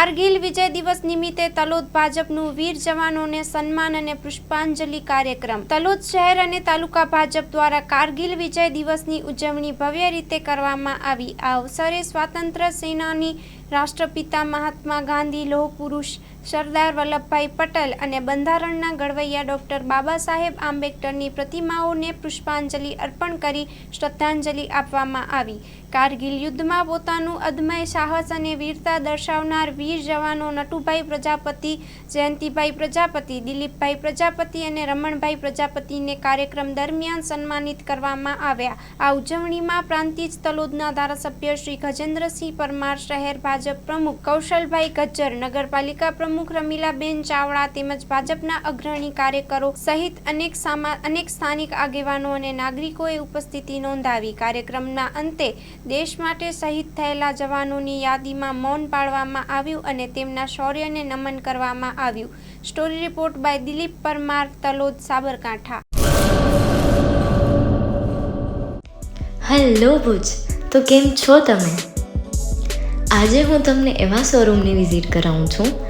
કારગિલ વિજય દિવસ નિમિત્તે તલોદ ભાજપનું વીર જવાનોને સન્માન અને પુષ્પાંજલિ કાર્યક્રમ. તલોદ શહેર અને તાલુકા ભાજપ દ્વારા કારગિલ વિજય દિવસની ઉજવણી ભવ્ય રીતે કરવામાં આવી. આ અવસરે સ્વાતંત્ર્ય સેનાની રાષ્ટ્રપિતા મહાત્મા ગાંધી, લોહ પુરુષ સરદાર વલ્લભભાઈ પટેલ અને બંધારણના ઘડવૈયા ડોક્ટર બાબા સાહેબ આંબેડકરની પ્રતિમાઓને પુષ્પાંજલિ અર્પણ કરી શ્રદ્ધાંજલિ આપવામાં આવી. કારગિલ યુદ્ધમાં પોતાનું અદમય સાહસ અને વીરતા દર્શાવનાર વીર જવાનો નટુભાઈ પ્રજાપતિ, જયંતિભાઈ પ્રજાપતિ, દિલીપભાઈ પ્રજાપતિ અને રમણભાઈ પ્રજાપતિને કાર્યક્રમ દરમિયાન સન્માનિત કરવામાં આવ્યા. આ ઉજવણીમાં પ્રાંતિજ તલોદના ધારાસભ્ય શ્રી ગજેન્દ્રસિંહ પરમાર શહેર ભાજપ પ્રમુખ કૌશલભાઈ ગજ્જર, નગરપાલિકા પ્રમુખ રમીલાબેન ચાવડા તેમજ ભાજપના અગ્રણી કાર્યકરો સહિત અનેક અનેક સ્થાનિક આગેવાનો અને નાગરિકોએ ઉપસ્થિતિ નોંધાવી. કાર્યક્રમના અંતે દેશ માટે શહીદ થયેલા જવાનોની યાદીમાં મૌન પાળવામાં આવ્યું અને તેમના શૌર્યને નમન કરવામાં આવ્યું. Story report by Dilip Parmar, Talod, Sabarkantha. Hello Bhuj, તો કેમ છો તમે? આજે હું તમને એવા શોરૂમની વિઝિટ કરાવું છું